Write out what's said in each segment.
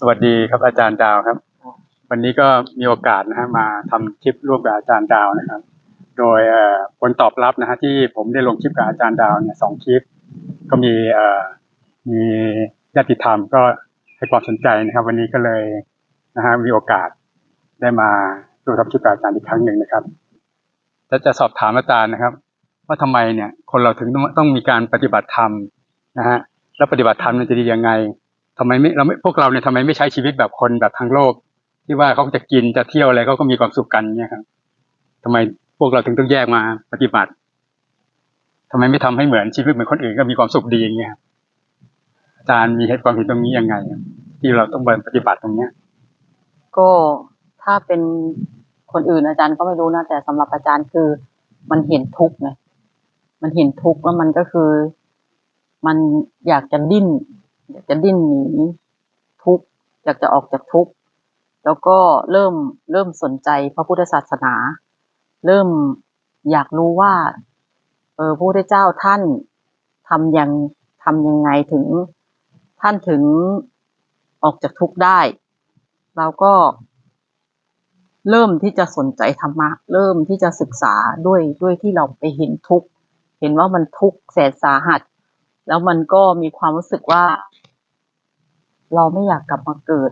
สวัสดีครับอาจารย์ดาวครับ วันนี้ก็มีโอกาสนะฮะมาทำคลิปร่วมกับอาจารย์ดาวนะครับ โดยผลตอบรับนะฮะที่ผมได้ลงคลิปกับอาจารย์ดาวเนี่ยสองคลิป ก็มีมีญาติธรรมก็ให้ความสนใจนะครับ วันนี้ก็เลยนะฮะมีโอกาสได้มาดูทำคลิปกับอาจารย์อีกครั้งหนึ่งนะครับจะจะสอบถามอาจารย์นะครับ ว่าทำไมเนี่ยคนเราถึงต้องต้องมีการปฏิบัติธรรมนะฮะแล้วปฏิบัติธรรมมันจะดียังไง ทำไมไม่เราไม่พวกเราเนี่ยทำไมไม่ใช้ชีวิตแบบคนแบบทางโลก ที่ว่าเขาจะกินจะเที่ยวอะไรเขาก็มีความสุขกันเนี่ยครับทำไมพวกเราถึงต้องแยกมาปฏิบัติทำไมไม่ทำให้เหมือนชีวิตเหมือนคนอื่นก็มีความสุขดีอย่างเงี้ยครับอาจารย์มีเหตุความเห็นตรงนี้ยังไง ที่เราต้องปฏิบัติตรงเนี้ย ก็ถ้าเป็นคนอื่นอาจารย์ก็ไม่รู้นะแต่สำหรับอาจารย์คือ มันเห็นทุกข์ไงมันเห็นทุกข์แล้วมันก็คือ มันอยากจะดิ้น อยากจะดิ้นหนีทุกข์อยากจะออกจากทุกข์แล้วก็เริ่มเริ่มสนใจพระพุทธศาสนา เริ่มอยากรู้ว่า เออพระพุทธเจ้าท่านทำยังทำยังไงถึงท่านถึงออกจากทุกข์ได้เราก็เริ่มที่จะสนใจธรรมะ เริ่มที่จะศึกษาด้วยด้วยที่เราไปเห็นทุกข์เห็นว่ามันทุกข์แสนสาหัส แล้วมันก็มีความรู้สึกว่า เราไม่อยากกลับมาเกิด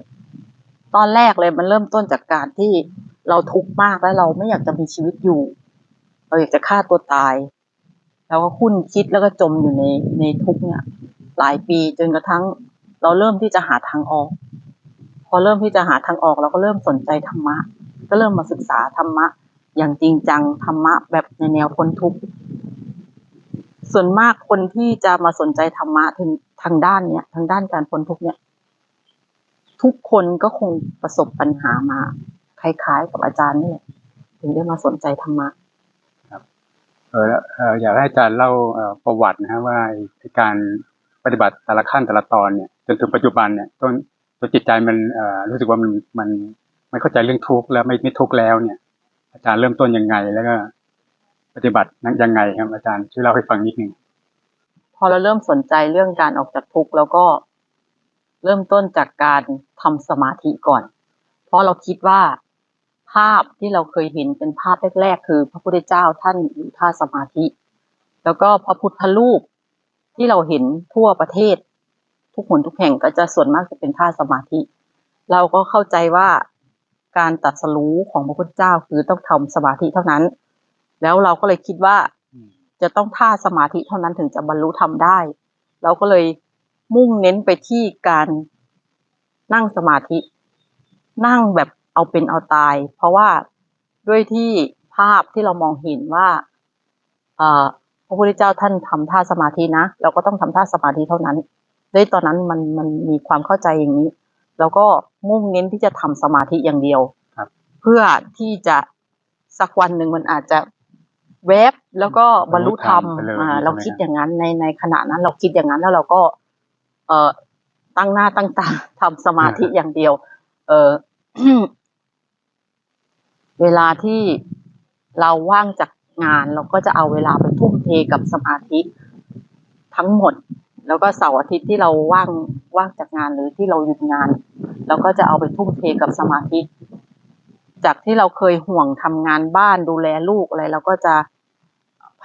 ตอนแรกเลยมันเริ่มต้นจากการที่เราทุกข์มากแล้วเราไม่อยากจะมีชีวิตอยู่ เราอยากจะฆ่าตัวตาย แล้วก็คุ้นคิดแล้วก็จมอยู่ในในทุกข์เนี่ยหลายปีจนกระทั่งเราเริ่มที่จะหาทางออก พอเริ่มที่จะหาทางออกเราก็เริ่มสนใจธรรมะ ก็เริ่มมาศึกษาธรรมะ อย่างจริงจังธรรมะแบบในแนวพ้นทุกข์ส่วนมากคนที่จะมาสนใจธรรมะถึงทางด้านเนี้ยทางด้านการพ้นทุกข์เนี่ย ทุกคนก็คงประสบปัญหามา คล้ายๆ กับอาจารย์นี่แหละถึงได้มาสนใจธรรมะเออแล้วเอ่ออยากให้อาจารย์เล่าเอ่อประวัตินะฮะว่าไอ้การปฏิบัติแต่ละขั้นแต่ละตอนเนี่ยจนถึงปัจจุบันเนี่ยต้นตัวจิตใจมันเอ่อรู้สึกว่ามันมันไม่เข้าใจเรื่องทุกข์แล้วไม่ไม่ทุกข์แล้วเนี่ย อาจารย์เริ่มต้นยังไงแล้วก็ ปฏิบัตินั้นยังไงครับอาจารย์ช่วยเล่าให้ฟังนิดนึงพอเราเริ่มสนใจเรื่องการออกจากทุกข์แล้วก็ เริ่มต้นจากการทำสมาธิก่อน เพราะเราคิดว่าภาพที่เราเคยเห็นเป็นภาพแรกๆ คือ พระพุทธเจ้าท่านอยู่ท่าสมาธิ แล้วก็พระพุทธรูปที่เราเห็นทั่วประเทศ ทุกหนทุกแห่งก็จะส่วนมากจะเป็นท่าสมาธิ เราก็เข้าใจว่าการตรัสรู้ของพระพุทธเจ้าคือต้องทำสมาธิเท่านั้น แล้วเราก็เลยคิดว่าจะต้องท่าสมาธิเท่านั้นถึงจะบรรลุธรรมได้ เราก็เลย มุ่งเน้นไปที่การนั่งสมาธิ นั่งแบบเอาเป็นเอาตาย เพราะว่าด้วยที่ภาพที่เรามองเห็นว่าเอ่อพระพุทธเจ้าท่านทำท่าสมาธินะ เราก็ต้องทำท่าสมาธิเท่านั้นด้วยตอนนั้นมันมันมีความเข้าใจอย่างนี้ แล้วก็มุ่งเน้นที่จะทำสมาธิอย่างเดียวครับ เพื่อที่จะสักวันหนึ่งมันอาจจะแวบแล้วก็บรรลุธรรมไปเลยอ่าใช่ไหมเราคิดอย่างนั้นในในขณะนั้นเราคิดอย่างนั้นแล้วเราก็ เอ่อตั้งหน้าตั้งตาทำสมาธิอย่างเดียว เออเวลาที่เราว่างจากงาน เราก็จะเอาเวลาไปทุ่มเทกับสมาธิทั้งหมด แล้วก็เสาร์อาทิตย์ที่เราว่างว่างจากงานหรือที่เราหยุดงาน เราก็จะเอาไปทุ่มเทกับสมาธิ จากที่เราเคยห่วงทำงานบ้านดูแลลูกอะไรเราก็จะ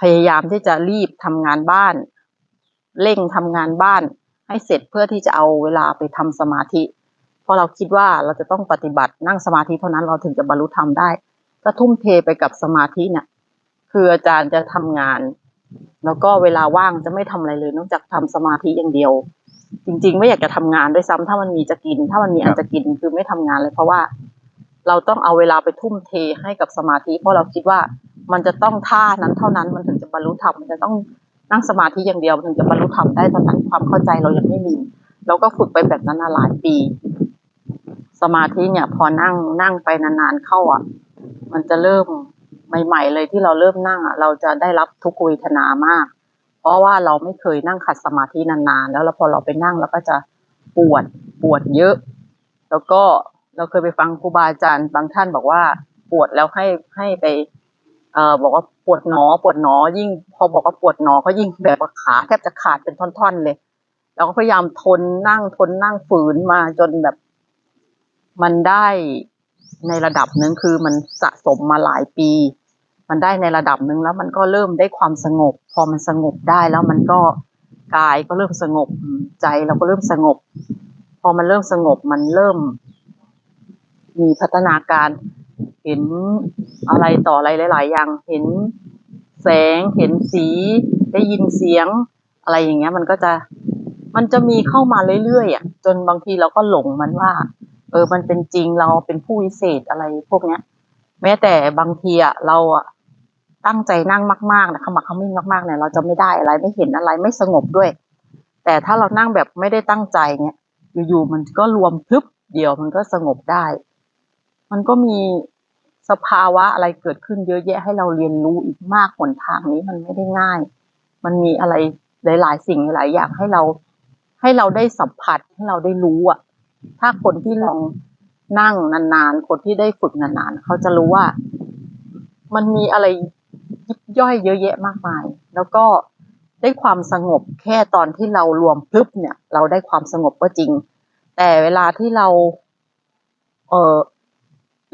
พยายามที่จะรีบทำงานบ้าน เร่งทำงานบ้าน ให้เสร็จเพื่อที่จะเอาเวลาไปทำสมาธิ เพราะเราคิดว่าเราจะต้องปฏิบัตินั่งสมาธิเท่านั้นเราถึงจะบรรลุธรรมได้ ก็ทุ่มเทไปกับสมาธิเนี่ย คืออาจารย์จะทำงาน แล้วก็เวลาว่างจะไม่ทำอะไรเลยนอกจากทำสมาธิอย่างเดียว จริง ๆ ไม่อยากจะทำงานด้วยซ้ำถ้ามันมีจะกิน ถ้ามันมีอันจะกินคือไม่ทำงานเลย เพราะว่าเราต้องเอาเวลาไปทุ่มเทให้กับสมาธิ เพราะเราคิดว่ามันจะต้องท่านั้นเท่านั้นมันถึงจะบรรลุธรรมมันจะต้อง นั่งสมาธิอย่างเดียวมันถึงจะบรรลุธรรมได้ตอนนั้นความเข้าใจเรายังไม่มี เราก็ฝึกไปแบบนั้นหลายปี สมาธิเนี่ย พอนั่งนั่งไปนานๆเข้าอะ มันจะเริ่มใหม่ ๆ เลยที่เราเริ่มนั่งอะเราจะได้รับทุกขเวทนามาก เพราะว่าเราไม่เคยนั่งขัดสมาธินานๆ แล้วแล้วพอเราไปนั่งเราก็จะปวดปวดเยอะ แล้วก็เราเคยไปฟังครูบาอาจารย์บางท่านบอกว่าปวดแล้วให้ให้ไป เอ่อบอกว่าปวดหนอปวดหนอยิ่ง พอบอกว่าปวดหนอก็ยิ่งแบบว่าขาแทบจะขาดเป็นท่อนๆเลยเราก็พยายามทนนั่งทนนั่งฝืนมาจนแบบ มันได้ในระดับหนึ่งคือมันสะสมมาหลายปี มันได้ในระดับหนึ่งแล้วมันก็เริ่มได้ความสงบ พอมันสงบได้แล้วมันก็กายก็เริ่มสงบใจเราก็เริ่มสงบ พอมันเริ่มสงบมันเริ่ม มีพัฒนาการ เห็นอะไรต่ออะไรหลาย ๆ อย่าง เห็นแสง เห็นสี ได้ยินเสียง อะไรอย่างเงี้ย มันก็จะ มันจะมีเข้ามาเรื่อยๆอะ จนบางทีเราก็หลงมันว่า เออ มันเป็นจริงเราเป็นผู้วิเศษอะไรพวกเนี้ย แม้แต่บางทีอะเราอะตั้งใจนั่งมากๆนะขมักขมิ้นมากๆเนี่ยเราจะไม่ได้อะไรไม่เห็นอะไรไม่สงบด้วย แต่ถ้าเรานั่งแบบไม่ได้ตั้งใจเนี่ยอยู่ๆมันก็รวมพลึบเดียวมันก็สงบได้ มันก็มีสภาวะอะไรเกิดขึ้นเยอะแยะให้เราเรียนรู้อีกมากหนทางนี้มันไม่ได้ง่าย มันมีอะไรหลาย ๆ สิ่งหลายอย่างให้เราให้เราได้สัมผัสให้เราได้รู้อะถ้าคนที่ลองนั่งนานๆ คนที่ได้ฝึกนานๆ เขาจะรู้ว่า มันมีอะไรยิบย่อยเยอะแยะมากมาย แล้วก็ได้ความสงบแค่ตอนที่เรารวมพลึบเนี่ย เราได้ความสงบก็จริง แต่เวลาที่เรา เออ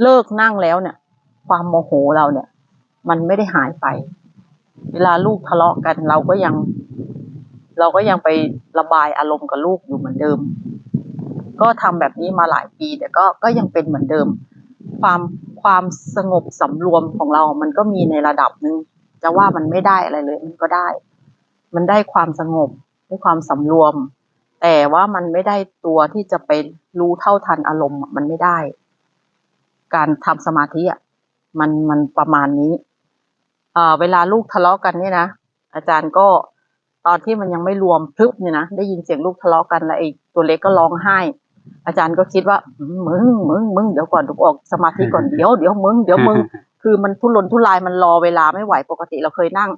เลิกนั่งแล้วเนี่ย ความโมโหเราเนี่ย มันไม่ได้หายไป เวลาลูกทะเลาะกัน เราก็ยัง เราก็ยังไประบายอารมณ์กับลูกอยู่เหมือนเดิม ก็ทำแบบนี้มาหลายปีแต่ก็ก็ยังเป็นเหมือนเดิม ความความสงบสำรวมของเรา มันก็มีในระดับหนึ่งจะว่ามันไม่ได้อะไรเลย มันก็ได้ มันได้ความสงบได้ความสำรวม แต่ว่ามันไม่ได้ตัวที่จะไปรู้เท่าทันอารมณ์มันไม่ได้ การทำสมาธิอะมันมันประมาณนี้เอ่อเวลาลูกทะเลาะกันเนี่ยนะอาจารย์ก็ตอนที่มันยังไม่รวมพลึบเนี่ยนะได้ยินเสียงลูกทะเลาะกันแล้วไอ้ตัวเล็กก็ร้องไห้ อาจารย์ก็คิดว่าอืมมึงมึงมึงเดี๋ยวก่อนถูกออกสมาธิก่อนเดี๋ยวเดี๋ยวมึงเดี๋ยวมึงคือมันทุรนทุรายมันรอเวลาไม่ไหวปกติเราเคยนั่ง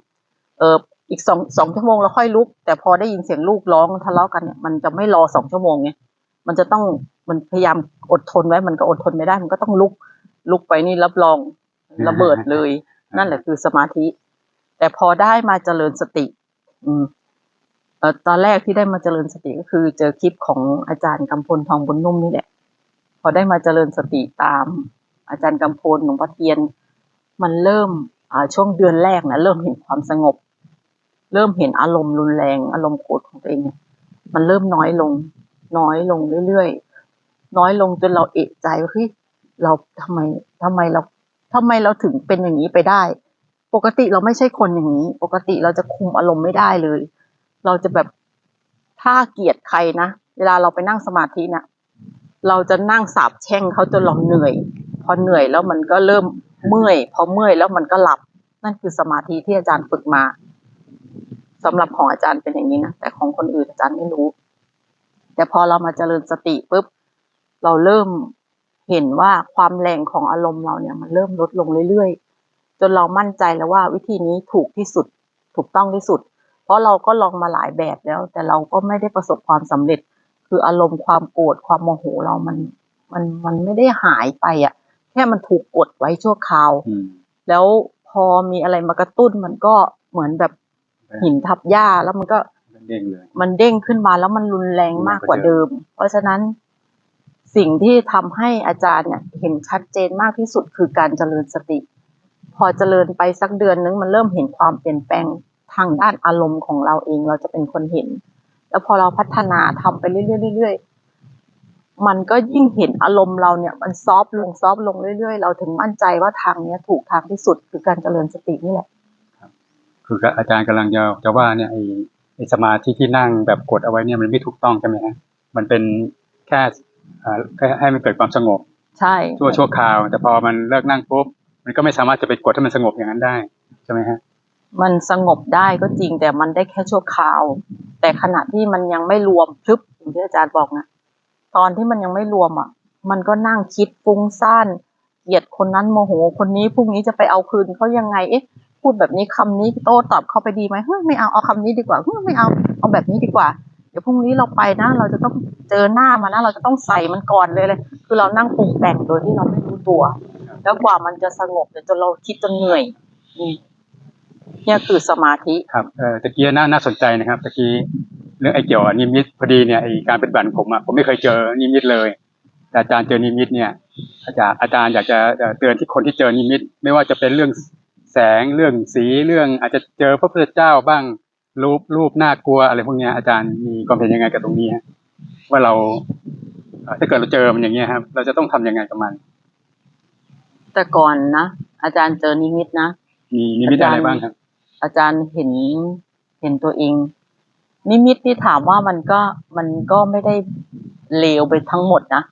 เอออีกสองสองชั่วโมงเราค่อยลุก แต่พอได้ยินเสียงลูกร้องทะเลาะกันเนี่ยมันจะไม่รอสองชั่วโมงไงมันจะต้อง มันพยายามอดทนไว้มันก็อดทนไม่ได้ มันก็ต้องลุกลุกไปนี่รับรองระเบิดเลย นั่นแหละคือสมาธิ แต่พอได้มาเจริญสติ อืมเอ่อตอนแรกที่ได้มาเจริญสติก็คือ เจอคลิปของอาจารย์กำพลทองบุญนุ่มนี่แหละ พอได้มาเจริญสติตาม อาจารย์กำพลหลวงพ่อเทียน มันเริ่มอ่าช่วงเดือนแรกนะเริ่มเห็นความสงบ เริ่มเห็นอารมณ์รุนแรง อารมณ์โกรธของตัวเอง มันเริ่มน้อยลง น้อยลงเรื่อย น้อยลงจนเราเอะใจว่าเฮ้ยเราทำไมทำไมเราทำไมเราถึงเป็นอย่างนี้ไปได้ ปกติเราไม่ใช่คนอย่างนี้ ปกติเราจะคุมอารมณ์ไม่ได้เลย เราจะแบบถ้าเกลียดใครนะเวลาเราไปนั่งสมาธินะเราจะนั่งสาบแช่งเขาจนเราเหนื่อย พอเหนื่อยแล้วมันก็เริ่มเมื่อย พอเมื่อยแล้วมันก็หลับ นั่นคือสมาธิที่อาจารย์ฝึกมาสำหรับของอาจารย์เป็นอย่างนี้นะแต่ของคนอื่นอาจารย์ไม่รู้ แต่พอเรามาเจริญสติปุ๊บ เราเริ่มเห็นว่าความแรงของอารมณ์เราเนี่ยมันเริ่มลดลงเรื่อยๆ จนเรามั่นใจแล้วว่าวิธีนี้ถูกที่สุดถูกต้องที่สุด เพราะเราก็ลองมาหลายแบบแล้ว แต่เราก็ไม่ได้ประสบความสำเร็จ คืออารมณ์ความโกรธความโมโหเรามัน มันมันไม่ได้หายไปอะ แค่มันถูกกดไว้ชั่วคราวอืมแล้วพอมีอะไรมากระตุ้นมันก็เหมือนแบบหินทับหญ้าแล้วมันก็เด้งเลยมันเด้งขึ้นมาแล้วมันรุนแรงมากกว่าเดิม เพราะฉะนั้น สิ่งที่ทำให้อาจารย์เนี่ยเห็นชัดเจนมากที่สุดคือการเจริญสติ พอเจริญไปสักเดือนนึงมันเริ่มเห็นความเปลี่ยนแปลงทางด้านอารมณ์ของเราเองเราจะเป็นคนเห็น แล้วพอเราพัฒนาทำไปเรื่อยๆมันก็ยิ่งเห็นอารมณ์เราเนี่ย มันซอฟลงซอฟลงเรื่อยๆ เราถึงมั่นใจว่าทางเนี้ยถูกทางที่สุดคือการเจริญสตินี่แหละคืออาจารย์กำลังจะจะว่าเนี่ยไอ้สมาธิที่นั่งแบบกดเอาไว้เนี่ยมันไม่ถูกต้องใช่ไหมฮะมันเป็นแค่ ให้มันเกิดความสงบ ใช่ชั่วชั่วคราว แต่พอมันเลิกนั่งปุ๊บมันก็ไม่สามารถจะไปกดให้มันสงบอย่างนั้นได้ใช่ไหมฮะมันสงบได้ก็จริงแต่มันได้แค่ชั่วคราว แต่ขณะที่มันยังไม่รวมพลึบอย่างที่อาจารย์บอกนะตอนที่มันยังไม่รวมอะ มันก็นั่งคิดฟุ้งซ่านเกลียดคนนั้นโมโหคนนี้พรุ่งนี้จะไปเอาคืนเขายังไงเอ๊ะพูดแบบนี้คำนี้โต้ตอบเขาไปดีไหมเฮ้ยไม่เอาเอาคำนี้ดีกว่าเฮ้ยไม่เอาเอาแบบนี้ดีกว่าเดี๋ยวพรุ่งนี้เราไปนะ เราจะต้องเจอหน้ามันนะ เราจะต้องใส่มันก่อนเลยเลย คือเรานั่งปรุงแต่งโดยที่เราไม่รู้ตัว แล้วกว่ามันจะสงบเนี่ยจนเราคิดจนเหนื่อยเนี่ยคือสมาธิครับเออตะกี้น่าน่าสนใจนะครับตะกี้เรื่องไอ้เกี่ยวนิมิตพอดีเนี่ยไอ้การปฏิบัติผมอะผมไม่เคยเจอนิมิตเลยแต่อาจารย์เจอนิมิตเนี่ย อาจารย์อาจารย์อยากจะเอ่อเตือนที่คนที่เจอนิมิต ไม่ว่าจะเป็นเรื่องแสงเรื่องสีเรื่องอาจจะเจอพระพุทธเจ้าบ้าง รูปรูปน่ากลัวอะไรพวกเนี้ยอาจารย์มีความเห็นยังไงกับตรงนี้ฮะว่าเราเอ่อถ้าเกิดเราเจอมันอย่างเงี้ยครับ เราจะต้องทำยังไงกับมัน แต่ก่อนนะอาจารย์เจอนิมิตนะมีนิมิตอะไรบ้างครับ อาจารย์เห็นเห็นตัวเอง นิมิตที่ถามว่ามันก็มันก็ไม่ได้เลวไปทั้งหมดนะ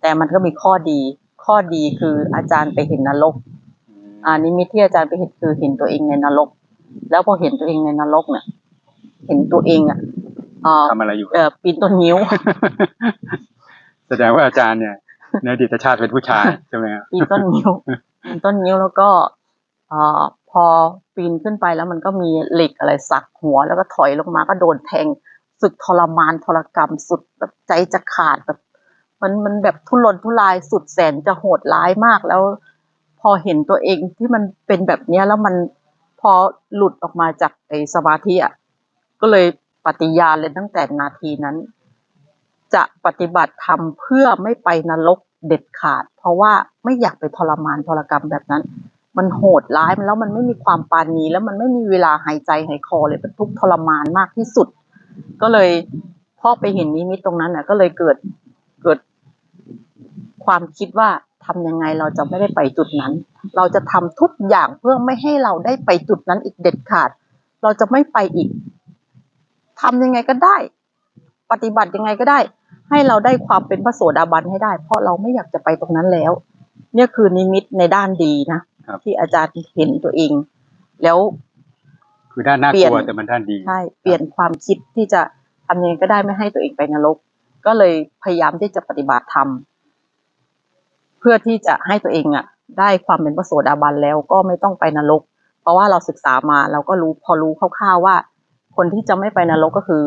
แต่มันก็มีข้อดี ข้อดีคืออาจารย์ไปเห็นนรก อ่านิมิตที่อาจารย์ไปเห็นคือเห็นตัวเองในนรก แล้วพอเห็นตัวเองในนรกเนี่ย เห็นตัวเองอะเอ่อทำอะไรอยู่เอ่อปีนต้นนิ้ว แสดงว่าอาจารย์เนี่ยในอดีตชาติเป็นผู้ชายใช่ไหมครับปีนต้นนิ้วปีนต้นนิ้วแล้วก็เอ่อพอปีนขึ้นไปแล้วมันก็มีเหล็กอะไรสักหัว แล้วก็ถอยลงมาก็โดนแทงสึกทรมานทรกรรมสุดแบบใจจะขาดแบบ มันมันแบบทุรนทุรายสุดแสนจะโหดร้ายมากแล้ว พอเห็นตัวเองที่มันเป็นแบบเนี้ยแล้วมัน พอหลุดออกมาจากไอ้สมาธิอะก็เลยปฏิญาณเลยตั้งแต่นาทีนั้น จะปฏิบัติธรรมเพื่อไม่ไปนรกเด็ดขาด เพราะว่าไม่อยากไปทรมานทรกรรมแบบนั้น มันโหดร้ายมันแล้วมันไม่มีความปานีแล้วมันไม่มีเวลาหายใจหายคอเลยมันทุกข์ทรมานมากที่สุด ก็เลยพ่อไปเห็นนิมิตตรงนั้นน่ะ ก็เลยเกิดเกิดความคิดว่าทำยังไงเราจะไม่ได้ไปจุดนั้น เราจะทำทุกอย่างเพื่อไม่ให้เราได้ไปจุดนั้นอีกเด็ดขาด เราจะไม่ไปอีกทำยังไงก็ได้ ปฏิบัติยังไงก็ได้ ให้เราได้ความเป็นพระโสดาบันให้ได้ เพราะเราไม่อยากจะไปตรงนั้นแล้ว เนี่ยคือนิมิตในด้านดีนะครับที่อาจารย์เห็นตัวเอง แล้ว คือด้านน่าเปลี่กยนลัวแต่มันด้านดีใช่เปลี่ยนความคิดที่จะทำยังไงก็ได้ไม่ให้ตัวเองไปนรก ก็เลยพยายามที่จะปฏิบัติธรรมเพื่อที่จะให้ตัวเองอะ ได้ความเป็นพระโสดาบันแล้วก็ไม่ต้องไปนรก เพราะว่าเราศึกษามาเราก็รู้พอรู้คร่าวๆว่า คนที่จะไม่ไปนรกก็คือ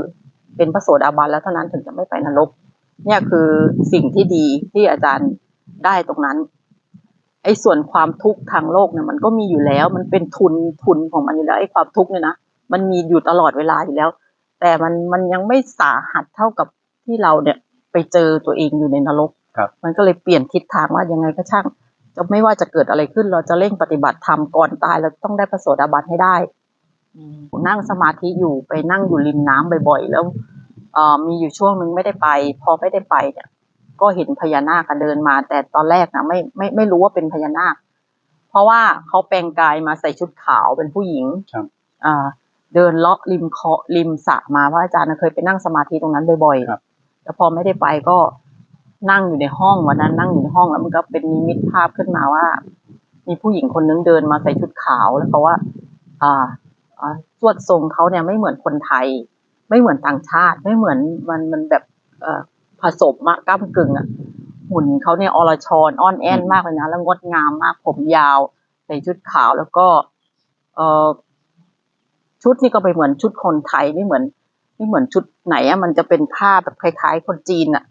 เป็นพระโสดาบันแล้วเท่านั้นถึงจะไม่ไปนรก เนี่ยคือสิ่งที่ดีที่อาจารย์ได้ตรงนั้นไอ้ส่วนความทุกข์ทางโลกเนี่ยมันก็มีอยู่แล้ว มันเป็นทุนทุนของมันอยู่แล้วไอ้ความทุกข์เนี่ยนะมันมีอยู่ตลอดเวลาอยู่แล้ว แต่มันมันยังไม่สาหัสเท่ากับที่เราเนี่ยไปเจอตัวเองอยู่ในนรกครับมันก็เลยเปลี่ยนทิศทางว่ายังไงก็ช่าง จะไม่ว่าจะเกิดอะไรขึ้น เราจะเร่งปฏิบัติธรรมก่อนตายเราต้องได้พระโสดาบันให้ได้นั่งสมาธิอยู่ไปนั่งอยู่ริมน้ำบ่อยๆ แล้วเอ่อมีอยู่ช่วงหนึ่งไม่ได้ไป พอไม่ได้ไปเนี่ย ก็เห็นพญานาคอะเดินมา แต่ตอนแรกนะไม่ไม่ไม่รู้ว่าเป็นพญานาค เพราะว่าเขาแปลงกายมาใส่ชุดขาวเป็นผู้หญิงครับอ่าเดินเลาะริมเคาะริมสระมาว่าอาจารย์น่ะเคยไปนั่งสมาธิตรงนั้นบ่อยครับๆแล้วพอไม่ได้ไปก็ นั่งอยู่ในห้องวันนั้นนั่งอยู่ในห้องแล้วมันก็เป็นนิมิตภาพขึ้นมาว่า มีผู้หญิงคนนึงเดินมาใส่ชุดขาวแล้วเขาว่า อ่าอ่าสวดทรงเขาเนี่ยไม่เหมือนคนไทย ไม่เหมือนต่างชาติ ไม่เหมือนมันมันแบบเอผสมอะก้ามกึ่งอะหุ่นเขาเนี่ยอรชรอ้อนแอนมากเลยนะแล้วงดงามมากผมยาว ใส่ชุดขาวแล้วก็ เออชุดนี่ก็ไปเหมือนชุดคนไทยไม่เหมือนไม่เหมือนชุดไหนอะมันจะเป็นผ้าแบบคล้ายๆ คนจีนอะ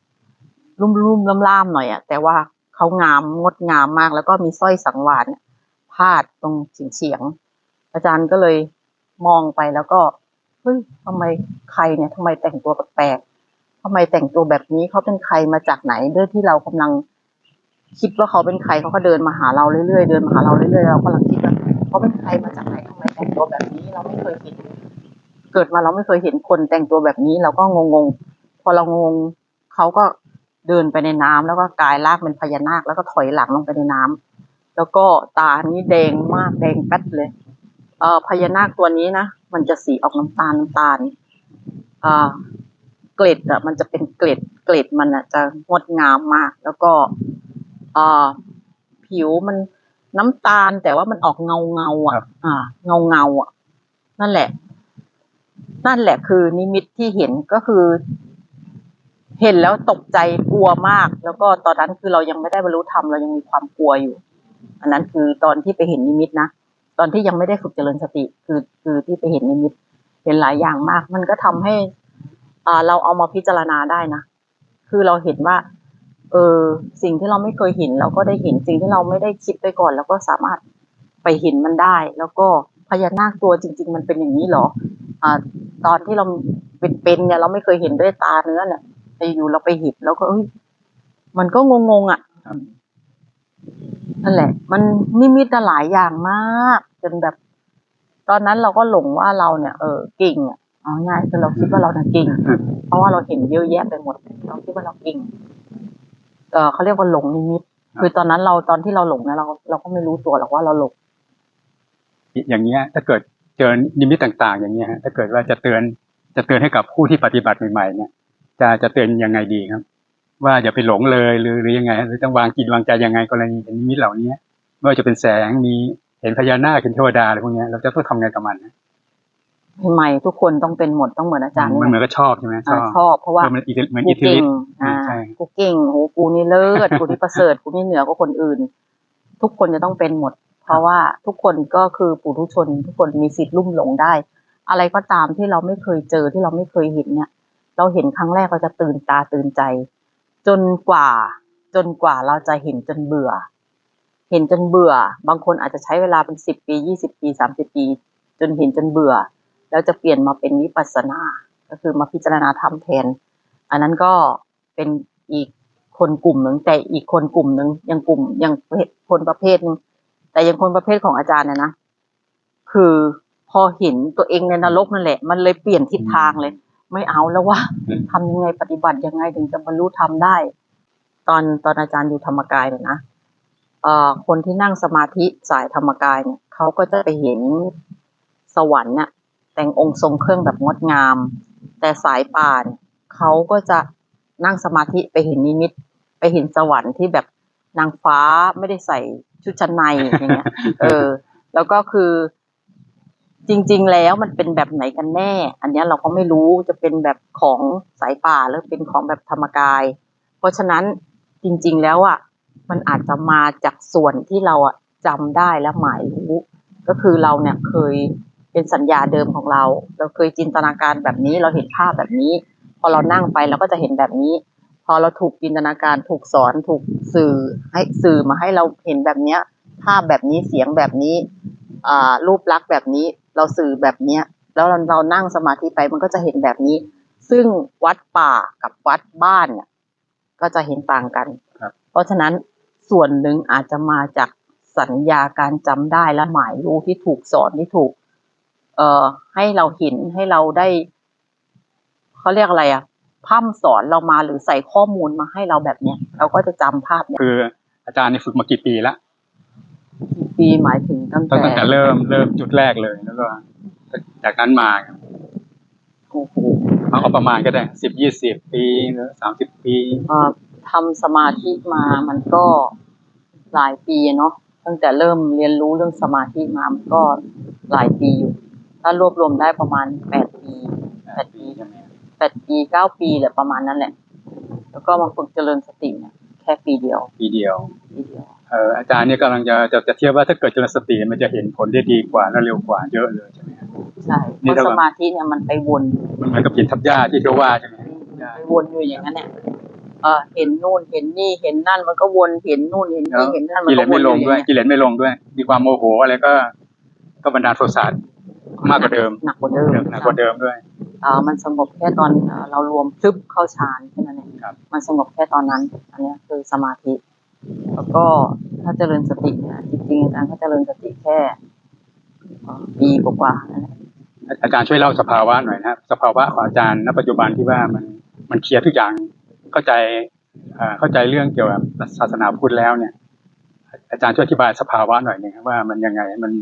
รุ่มๆล่ามๆหน่อยอะแต่ว่าเขางามงดงามมาก แล้วก็มีสร้อยสังวานพาดตรงเฉียงอาจารย์ก็เลยมองไปแล้วก็เฮ้ยทำไมใครเนี่ยทำไมแต่งตัวแปลกทำไมแต่งตัวแบบนี้เขาเป็นใครมาจากไหนด้วยที่เรากำลังคิดว่าเขาเป็นใครเขาก็เดินมาหาเราเรื่อยๆเดินมาหาเราเรื่อยๆเรากำลังคิดว่าเขาเป็นใครมาจากไหนทำไมแต่งตัวแบบนี้เราไม่เคยเห็นเกิดมาเราไม่เคยเห็นคนแต่งตัวแบบนี้เราก็งงๆพอเรางงเขาก็ เดินไปในน้ำแล้วก็กลายร่างเป็นพญานาคแล้วก็ถอยหลังลงไปในน้ำแล้วก็ตานี้แดงมากแดงแป๊ดเลยเอ่อพญานาคตัวนี้นะมันจะสีออกน้ำตาลน้ำตาลอ่าเกล็ดอะมันจะเป็นเกล็ดเกล็ดมันอะจะงดงามมาก แล้วก็อ่าผิวมันน้ำตาลแต่ว่ามันออกเงาเงาๆอะครับอ่า เงาเงาๆอะ นั่นแหละ นั่นแหละคือนิมิตที่เห็นก็คือ เห็นแล้วตกใจกลัวมาก แล้วก็ตอนนั้นคือเรายังไม่ได้บรรลุธรรมเรายังมีความกลัวอยู่ อันนั้นคือตอนที่ไปเห็นนิมิตนะตอนที่ยังไม่ได้ฝึกเจริญสติ คือคือที่ไปเห็นนิมิตเห็นหลายอย่างมาก มันก็ทำให้อ่าเราเอามาพิจารณาได้นะคือเราเห็นว่า เออสิ่งที่เราไม่เคยเห็น เราก็ได้เห็นสิ่งที่เราไม่ได้คิดไปก่อนเราก็สามารถไปเห็นมันได้ แล้วก็พญานาคตัวจริง ๆ มันเป็นอย่างนี้หรออ่าตอนที่เราเป็นๆเนี่ยเราไม่เคยเห็นด้วยตาเนื้อเนี่ย แต่อยู่เราไปเห็นแล้วก็เอ้ยมันก็งงๆอะครับนั่นแหละ มันนิมิตอะหลายอย่างมาก จนแบบ ตอนนั้นเราก็หลงว่าเราเนี่ย เออเก่งอะเอาง่ายคือเราคิดว่าเราเนี่ยเก่ง เพราะว่าเราเห็นเยอะแยะไปหมดเราคิดว่าเราเก่งเออเขาเรียกว่าหลงนิมิต คือตอนนั้นเราตอนที่เราหลงนะเราเราก็ไม่รู้ตัวหรอกว่าเราหลงอย่างเงี้ย ถ้าเกิดเจอนิมิตต่าง ๆ อย่างเงี้ยฮะถ้าเกิดว่าจะเตือนจะเตือนให้กับผู้ที่ปฏิบัติใหม่ๆเนี่ย จะจะเตือนยังไงดีครับ ว่าอย่าไปหลงเลยหรือหรือยังไงหรือต้องวางจิตวางใจยังไงกรณีเห็นนิมิตเหล่านี้ไม่ว่าจะเป็นแสงมีเห็นพญานาคเห็นเทวดาอะไรพวกเนี้ยเราจะต้องทำไงกับมันนะใหม่ๆทุกคนต้องเป็นหมดต้องเหมือนอาจารย์มันนี่เหแหมือละนก็ชอบใช่ไหมชอ่าอบชอบเพราะว่าเออมันอิทธิเหมือนกูอิทธิเก่ฤงทธิ์อ่าใช่กูเก่งโหกูนี่เลิศกูนี่ประเสริฐกูนี่เหนือกว่าคนอื่น ทุกคนจะต้องเป็นหมด เพราะว่าทุกคนก็คือปุถุชน ทุกคนมีสิทธิ์ลุ่มหลงได้ อะไรก็ตามที่เราไม่เคยเจอที่เราไม่เคยเห็นเนี่ย เราเห็นครั้งแรกเราจะตื่นตาตื่นใจ จนกว่า จนกว่าเราจะเห็นจนเบื่อ เห็นจนเบื่อ บางคนอาจจะใช้เวลาเป็นสิบปียี่สิบปีสามสิบปี จนเห็นจนเบื่อ แล้วจะเปลี่ยนมาเป็นวิปัสสนา ก็คือมาพิจารณาธรรมแทน อันนั้นก็เป็นอีกคนกลุ่มหนึ่งแต่อีกคนกลุ่มหนึ่งยังกลุ่มยังคนประเภทนึงแต่ยังคนประเภทของอาจารย์เนี่ยนะ คือพอเห็นตัวเองในนรกนั่นแหละ มันเลยเปลี่ยนทิศทางเลย ไม่เอาแล้วว่าอืมทำยังไงปฏิบัติยังไงถึงจะบรรลุธรรมได้ ตอนตอนอาจารย์อยู่ธรรมกายเนี่ยนะเอ่อคนที่นั่งสมาธิสายธรรมกายเนี่ยเขาก็จะไปเห็นสวรรค์เนี่ยแต่งองค์ทรงเครื่องแบบงดงาม แต่สายป่านเขาก็จะนั่งสมาธิไปเห็นนิมิต ไปเห็นสวรรค์ที่แบบนางฟ้าไม่ได้ใส่ชุดชั้นในอย่างเงี้ย เออ แล้วก็คือ จริง ๆ แล้วมันเป็นแบบไหนกันแน่ อันนี้เราก็ไม่รู้จะเป็นแบบของสายป่าหรือเป็นของแบบธรรมกาย เพราะฉะนั้นจริง ๆ แล้วอะมันอาจจะมาจากส่วนที่เราอะจำได้และหมายรู้ ก็คือเราเนี่ยเคยเป็นสัญญาเดิมของเรา เราเคยจินตนาการแบบนี้เราเห็นภาพแบบนี้ พอเรานั่งไปเราก็จะเห็นแบบนี้ พอเราถูกจินตนาการถูกสอนถูกสื่อให้สื่อมาให้เราเห็นแบบเนี้ยภาพแบบนี้เสียงแบบนี้อ่ารูปลักษณ์แบบนี้ เราสื่อแบบเนี้ย แล้วเราเรานั่งสมาธิไปมันก็จะเห็นแบบนี้ ซึ่งวัดป่ากับวัดบ้านเนี่ย ก็จะเห็นต่างกันครับเพราะฉะนั้นส่วนหนึ่งอาจจะมาจากสัญญาการจำได้และหมายรู้ที่ถูกสอนที่ถูก เอ่อ ให้เราเห็นให้เราได้เขาเรียกอะไรอะพร่ำสอนเรามาหรือใส่ข้อมูลมาให้เราแบบเนี้ยเราก็จะจำภาพเนี่ยคืออาจารย์นี่ฝึกมากี่ปีละกี่ ปีหมายถึงตั้งตั้งแต่แต่เริ่มเริ่มจุดแรกเลยแล้วก็ จากนั้นมาครับโอ้โหเอาเอาประมาณก็ได้สิบยี่สิบปีหรือสามสิบปีเอ่อทำสมาธิมามันก็หลายปีเนาะตั้งแต่เริ่มเรียนรู้เรื่องสมาธิมามันก็หลายปีอยู่ ถ้ารวบรวมได้ประมาณแปดปีแปดปีใช่ไหมแปดปีเก้าปีแหละประมาณนั้นแหละ แล้วก็มาฝึกเจริญสติเนี่ยแค่ปีเดียว ปีเดียวปีเดียวเอออาจารย์เนี่ยกำลังจะจะจะเทียบว่าถ้าเกิดเจริญสติมันจะเห็นผลได้ดีกว่าและเร็วกว่าเยอะเลยใช่ไหมครับใช่เพนี่ราะถ้าสว่ามาธิเนี่ยมันไปวนมันเหมือนกับหินทับหญ้าที่เทว่าใช่ไหมไปวนอยู่อย่างนั้นเนี่ยเออเห็นนู่นเห็นนี่เห็นนั่นมันก็วนเห็นนู่นเห็นนี่เห็นนั่นมันกิเลก็สวไม่นอลยู่งอย่างด้วยเงี้ยกิเลสไม่ลงด้วย มีความโมโหอะไรก็ ก็บันดาลโทสะมากกว่าเดิมหนักกว่าเดิมหนักกว่าเดิมด้วยเออมันสงบแค่ตอนเอ่อเรารวมพลึบเข้าฌานแค่นั้นเองครับมันสงบแค่ตอนนั้น อันเนี้ยคือสมาธิ แล้วก็ถ้าเจริญสติเนี่ยจริงๆอาจารย์ก็เจริญสติแค่เอ่อปีกว่าๆนั่นแหละอาจารย์ช่วยเล่าสภาวะหน่อยนะครับสภาวะของอาจารย์ณปัจจุบันที่ว่ามันมันเคลียร์ทุกอย่างเข้าใจเอ่อเข้าใจเรื่องเกี่ยวกับศาสนาพุทธแล้วเนี่ย อาจารย์ช่วยอธิบายสภาวะหน่อยหนึ่งครับว่ามันยังไงมัน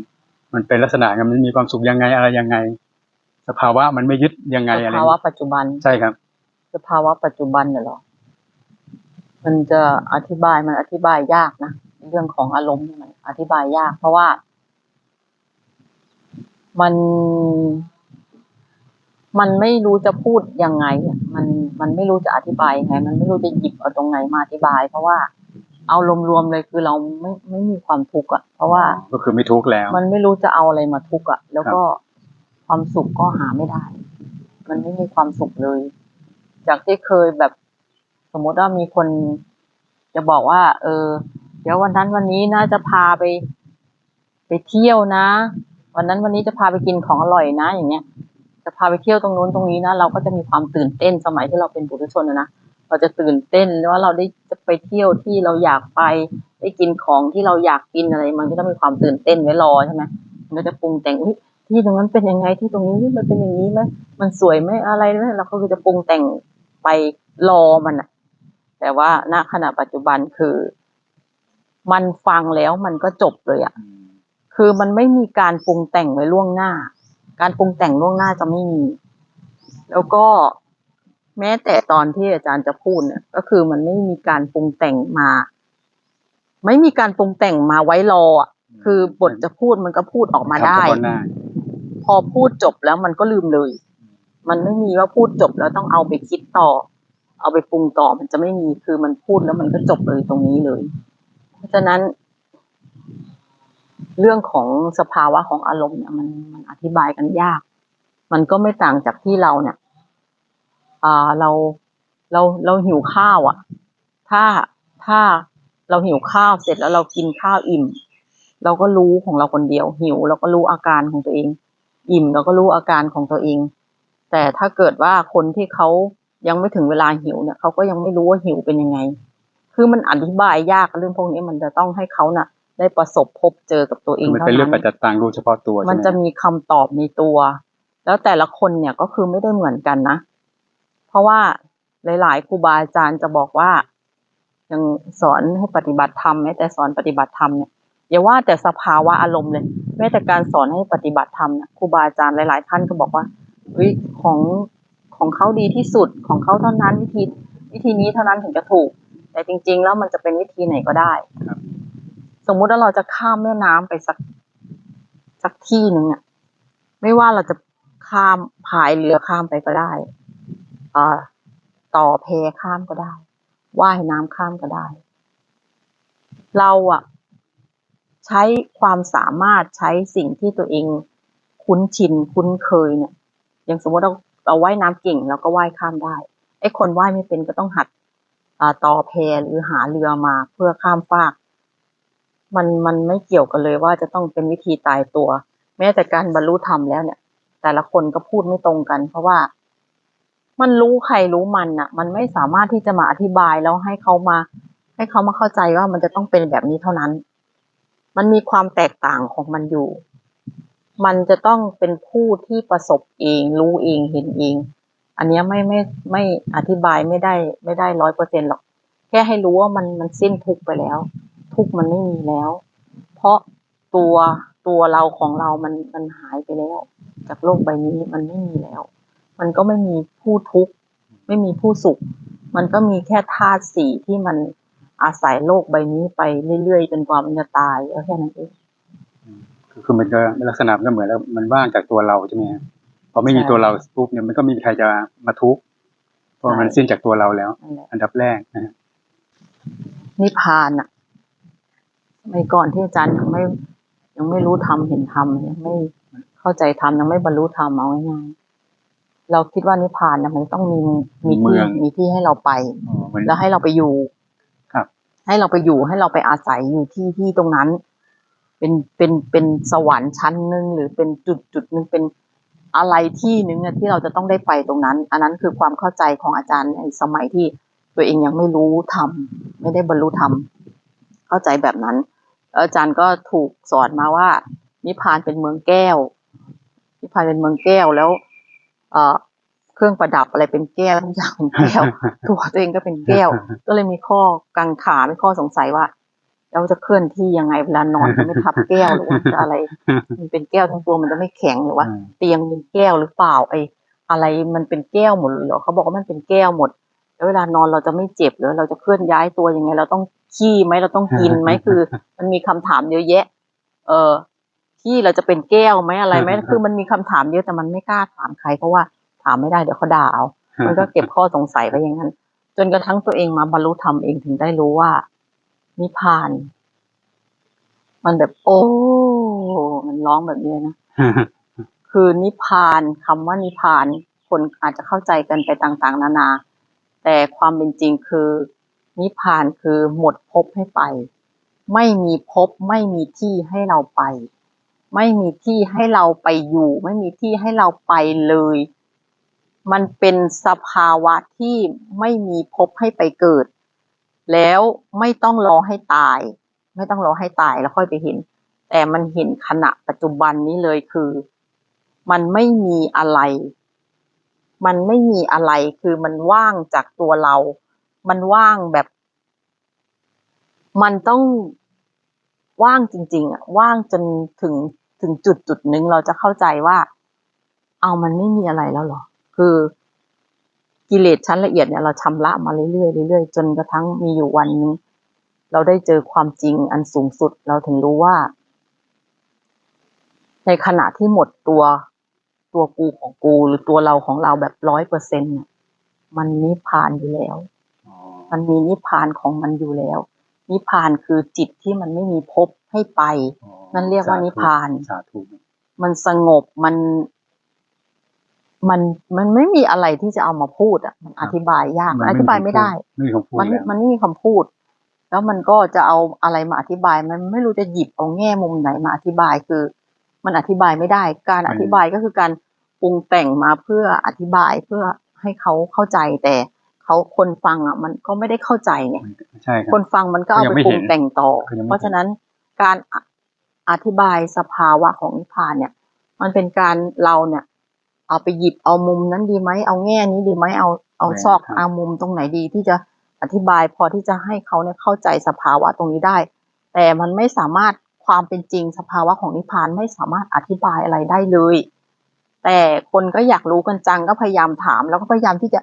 มันเป็นลักษณะไงมันมีความสุขยังไงอะไรยังไง สภาวะมันไม่ยึดยังไงสอะไรภาวะปัจจุบันใช่ครับ สภาวะปัจจุบันเนี่ยเหรอ มันจะอธิบายมันอธิบายยากนะเรื่องของอารมณ์นี่มันอธิบายยาก เพราะว่า มันมันไม่รู้จะพูดยังไงอะมัน มันไม่รู้จะอธิบายยังไง มันไม่รู้จะหยิบเอาตรงไหนมาอธิบาย เพราะว่า เอารวมๆเลยคือเราไม่ไม่มีความทุกข์อะ เพราะว่า ก็คือไม่ทุกข์แล้ว มันไม่รู้จะเอาอะไรมาทุกข์อะ แล้วก็ความสุขก็หาไม่ได้ มันไม่มีความสุขเลย จากที่เคยแบบ สมมติว่ามีคนจะบอกว่า เออ เดี๋ยววันนั้นวันนี้นะจะพาไป ไปเที่ยวนะ วันนั้นวันนี้จะพาไปกินของอร่อยนะ อย่างเงี้ย จะพาไปเที่ยวตรงนู้นตรงนี้นะเราก็จะมีความตื่นเต้นสมัยที่เราเป็นปุถุชนนะเราจะตื่นเต้นว่าเราได้จะไปเที่ยวที่เราอยากไปได้กินของที่เราอยากกินอะไร มันก็ต้องมีความตื่นเต้นไว้รอใช่ไหมมันก็จะปรุงแต่งอุ๊ยที่ตรงนั้นเป็นยังไงที่ตรงนี้มันเป็นอย่างนี้ไหมมันสวยไหมอะไรไหมเราก็คือจะปรุงแต่งไปรอมันอะ แต่ว่าณขณะปัจจุบันคือ มันฟังแล้วมันก็จบเลยอะคือมันไม่มีการปรุงแต่งไว้ล่วงหน้า การปรุงแต่งล่วงหน้าจะไม่มี แล้วก็แม้แต่ตอนที่อาจารย์จะพูดเนี่ย ก็คือมันไม่มีการปรุงแต่งมา ไม่มีการปรุงแต่งมาไว้รออะคือบทจะพูดมันก็พูดออกมาได้ทำเฉพาะหน้าพอพูดจบแล้วมันก็ลืมเลย มันไม่มีว่าพูดจบแล้วต้องเอาไปคิดต่อ เอาไปปรุงต่อมันจะไม่มีคือมันพูดแล้วมันก็จบเลยตรงนี้เลย เพราะฉะนั้น เรื่องของสภาวะของอารมณ์เนี่ยมันมันอธิบายกันยาก มันก็ไม่ต่างจากที่เราเนี่ยอ่าเราเราเราหิวข้าวอะ ถ้าถ้าเราหิวข้าวเสร็จแล้วเรากินข้าวอิ่ม เราก็รู้ของเราคนเดียว หิวเราก็รู้อาการของตัวเอง อิ่มเราก็รู้อาการของตัวเอง แต่ถ้าเกิดว่าคนที่เขา ยังไม่ถึงเวลาหิวเนี่ยเขาก็ยังไม่รู้ว่าหิวเป็นยังไง คือมันอธิบายยากเรื่องพวกนี้มันจะต้องให้เขาน่ะ ได้ประสบพบเจอกับตัวเองมันเท่าเป็นเรื่องนั้ปัจนจัยต่างรู้เฉพาะตัวใช่ไหมันจะมีคำตอบในตัว แล้วแต่ละคนเนี่ยก็คือไม่ได้เหมือนกันนะ เพราะว่าหลาย ๆครูบาอาจารย์จะบอกว่ายังสอนให้ปฏิบัติธรรมแม้แต่สอนปฏิบัติธรรมเนี่ยอย่าว่าแต่สภาวะอารมณ์เลยแม้แต่การสอนให้ปฏิบัติธรรมเนี่ยครูบาอาจารย์หลาย ๆ ท่านก็บอกว่าเฮ้ยของ ของเขาดีที่สุดของเขาเท่านั้นวิธีวิธีนี้เท่านั้นถึงจะถูก แต่จริง ๆ แล้วมันจะเป็นวิธีไหนก็ได้ครับสมมุติว่าเราจะข้ามแม่น้ำไปสักสักที่หนึ่งอะไม่ว่าเราจะข้ามพายเรือข้ามไปก็ได้อ่าต่อแพข้ามก็ได้ ว่ายน้ำข้ามก็ได้ เราอะใช้ความสามารถใช้สิ่งที่ตัวเองคุ้นชินคุ้นเคยเนี่ย อย่างสมมติเรา เราว่ายน้ำเก่งเราก็ว่ายข้ามได้ไอ้คนว่ายไม่เป็นก็ต้องหัดต่อแพหรือหาเรือมาเพื่อข้ามฟาก มันมันไม่เกี่ยวกันเลยว่าจะต้องเป็นวิธีตายตัว แม้แต่การบรรลุธรรมแล้วเนี่ย แต่ละคนก็พูดไม่ตรงกัน เพราะว่า มันรู้ใครรู้มันอะมันไม่สามารถที่จะมาอธิบายแล้วให้เขามา ให้เขามาเข้าใจว่ามันจะต้องเป็นแบบนี้เท่านั้น มันมีความแตกต่างของมันอยู่ มันจะต้องเป็นผู้ที่ประสบเอง รู้เองเห็นเอง อันนี้ไม่ไม่ไม่อธิบายไม่ได้ไม่ได้ร้อยเปอร์เซ็นหรอก แค่ให้รู้ว่ามันมันสิ้นทุกไปแล้ว ทุกมันไม่มีแล้ว เพราะตัวตัวเราของเรามันมันหายไปแล้ว จากโลกใบนี้มันไม่มีแล้ว มันก็ไม่มีผู้ทุกข์ไม่มีผู้สุข มันก็มีแค่ธาตุสี่ที่มันอาศัยโลกใบนี้ไปเรื่อยๆจนกว่ามันจะตายแค่นั้นเอง คือคือมันก็ลักษณะมันก็เหมือนแล้วมันว่างจากตัวเราใช่ไหมฮะพอไม่มีใช่ตัวเราปุ๊บเนี่ยมันก็ไมมีใครจะมาทุกข์เพราะมันใช่สิ้นจากตัวเราแล้วนั่นแหละอันดับแรกนะฮะนิพพานอะสมัยก่อนที่อาจารย์ยังไม่ ยังไม่รู้ธรรมเห็นธรรมยังไม่เข้าใจธรรมยังไม่บรรลุธรรมเอาง่ายๆเราคิดว่านิพพานนะมันต้องมีมีที่มีที่ให้เราไปอ๋อมันแล้วให้เราไปอยู่ครับ ให้เราไปอยู่ให้เราไปอาศัยอยู่ที่ที่ตรงนั้น เป็นเป็นเป็นสวรรค์ชั้นหนึ่งหรือเป็นจุดจุดหนึ่งเป็นอะไรที่หนึ่งที่เราจะต้องได้ไปตรงนั้น อันนั้นคือความเข้าใจของอาจารย์ในสมัยที่ตัวเองยังไม่รู้ธรรมไม่ได้บรรลุธรรมเข้าใจแบบนั้น อาจารย์ก็ถูกสอนมาว่า นิพพานเป็นเมืองแก้ว นิพพานเป็นเมืองแก้วแล้ว เอ่อเครื่องประดับอะไรเป็นแก้วทุกอย่างเป็นแก้ว ตัวตัวเองก็เป็นแก้ว ก็เลยมีข้อกังขาไม่ข้อสงสัยว่า เราจะเคลื่อนที่ยังไงเวลานอนจะไม่ทับแก้วหรือว่าจะอะไร มันเป็นแก้วทั้งตัวมันจะไม่แข็งหรือว่าอืมเตียงเป็นแก้วหรือเปล่าไอ้อะไรมันเป็นแก้วหมดเลยเหรอเขาบอกว่ามันเป็นแก้วหมด แล้วเวลานอนเราจะไม่เจ็บหรือเราจะเคลื่อนย้ายตัวยังไง เราต้องขี้ไหมเราต้องกินไหมคือ มันมีคำถามเยอะแยะ เออที่เราจะเป็นแก้วไหมอะไรไหมคือมันมีคำถามเยอะแต่มันไม่กล้าถามใครเพราะว่าถามไม่ได้เดี๋ยวเขาด่าเอามันก็เก็บข้อสงสัยไว้อย่างนั้น จนกระทั่งตัวเองมาบรรลุธรรมเองถึงได้รู้ว่า นิพพาน มันแบบ โอ้ มันร้องแบบนี้เลยนะคือนิพพานคำว่านิพพาน คนอาจจะเข้าใจกันไปต่าง ๆ นานา แต่ความเป็นจริงคือ นิพพานคือหมดภพให้ไป ไม่มีภพไม่มีที่ให้เราไป ไม่มีที่ให้เราไปอยู่ ไม่มีที่ให้เราไปเลย มันเป็นสภาวะที่ไม่มีพบให้ไปเกิด แล้วไม่ต้องรอให้ตาย ไม่ต้องรอให้ตายแล้วค่อยไปเห็น แต่มันเห็นขณะปัจจุบันนี้เลยคือ มันไม่มีอะไร มันไม่มีอะไรคือมันว่างจากตัวเรา มันว่างแบบ มันต้องว่างจริง ๆอะว่างจนถึงถึงจุดจุดนึงเราจะเข้าใจว่า เอามันไม่มีอะไรแล้วหรอ คือ กิเลสชั้นละเอียดเนี่ยเราชำระมาเรื่อยๆเรื่อยๆจนกระทั่งมีอยู่วันหนึงเราได้เจอความจริงอันสูงสุด เราถึงรู้ว่า ในขณะที่หมดตัวตัวกูของกูหรือตัวเราของเราแบบร้อยเปอร์เซ็นต์เนี่ยมันนิพพานอยู่แล้วอ๋อมันมีนิพพานของมันอยู่แล้ว นิพพานคือจิตที่มันไม่มีภพให้ไปอ๋อนั่นเรียกว่านิพพานสาธุมันสงบมัน มันมันไม่มีอะไรที่จะเอามาพูดอะมันอธิบายยากมันอธิบายไม่ได้ไม่มีคำพูดมันแล้วมันไม่มีคำพูด แล้วมันก็จะเอาอะไรมาอธิบาย มันไม่รู้จะหยิบเอาแง่มุมไหนมาอธิบายคือ มันอธิบายไม่ได้ การอธิบายก็คือการปรุงแต่งมาเพื่ออธิบายเพื่อให้เขาเข้าใจแต่เขาคนฟังอะ มันก็ไม่ได้เข้าใจเนี่ยใช่ครับคนฟังมันก็เอายังไปไม่ปรุเห็งนแต่งต่อเขายังไม่เพราะฉะนั้นการออธิบายสภาวะของนิพพานเนี่ย มันเป็นการเราเนี่ย เอาไปหยิบเอามุมนั้นดีไหมเอาแง่นี้ดีไหมเอาเอาซอกเอามุมตรงไหนดีที่จะอธิบายพอที่จะให้เขาเนี่ยเข้าใจสภาวะตรงนี้ได้ แต่มันไม่สามารถความเป็นจริงสภาวะของนิพพานไม่สามารถอธิบายอะไรได้เลย แต่คนก็อยากรู้กันจังก็พยายามถาม แล้วก็พยายามที่จะ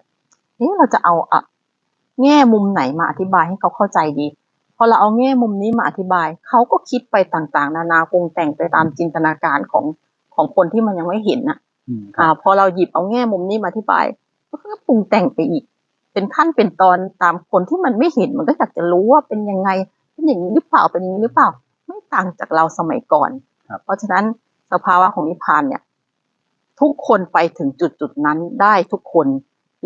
เอ๊ะเราจะเอาอะแง่มุมไหนมาอธิบายให้เขาเข้าใจดีพอเราเอาแง่มุมนี้มาอธิบาย เขาก็คิดไปต่างๆ นานาปรุงแต่งไปตามจินตนาการของของคนที่มันยังไม่เห็นน่ะ อืมคอ่ารับพอเราหยิบเอาแง่มุมนี้มาอธิบายมันก็ปรุงแต่งไปอีก เป็นขั้นเป็นตอนตามคนที่มันไม่เห็นมันก็อยากจะรู้ว่าเป็นยังไงเป็นอย่างนี้หรือเปล่าเป็นอย่างนี้หรือเปล่า ไม่ต่างจากเราสมัยก่อน เพราะฉะนั้นสภาวะของนิพพานเนี่ย ทุกคนไปถึงจุดจุดๆนั้นได้ทุกคน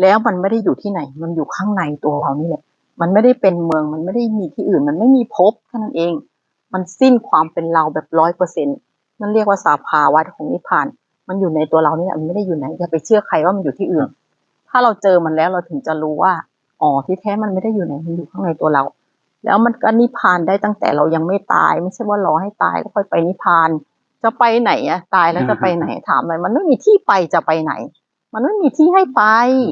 แล้วมันไม่ได้อยู่ที่ไหน มันอยู่ข้างในตัวเรานี่แหละมันไม่ได้เป็นเมืองมันไม่ได้มีที่อื่น มันไม่มีภพแค่นั้นเอง มันสิ้นความเป็นเราแบบร้อยเปอร์เซ็นนั่นเรียกว่าสภาวะของนิพพาน มันอยู่ในตัวเรานี่แหละมันไม่ได้อยู่ไหนอย่าไปเชื่อใครว่ามันอยู่ที่อื่น ถ้าเราเจอมันแล้วเราถึงจะรู้ว่าอ๋อที่แท้มันไม่ได้อยู่ไหนมันอยู่ข้างในตัวเรา แล้วมันก็นิพพานได้ตั้งแต่เรายังไม่ตาย ไม่ใช่ว่ารอให้ตายแล้วค่อยไปนิพพาน จะไปไหนอะตายแล้วจะไปไหนถามหน่อยมันไม่มีที่ไปจะไปไหน มันไม่มีที่ให้ไป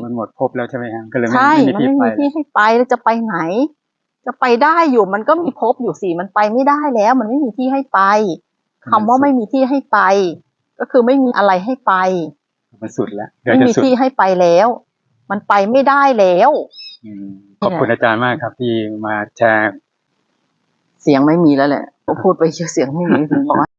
มันหมดภพแล้วใช่ไหมครับก็เลยไม่ใช่ไม่มันมีที่ไม่ไปมีที่ให้ไปแล้วจะไปไหน จะไปได้อยู่มันก็มีภพอยู่สิมันไปไม่ได้แล้ว มันไม่มีที่ให้ไปคำว่าไม่มีที่ให้ไป ก็คือไม่มีอะไรให้ไปมันสุดแล้วเดี๋ยวไม่จะมีสุดที่ให้ไปแล้ว มันไปไม่ได้แล้วอืมขอบคุณอาจารย์มากครับที่มาแชร์ เสียงไม่มีแล้วแหละพอพูดไปเยอะเสียงไม่มีถึงบอกว่า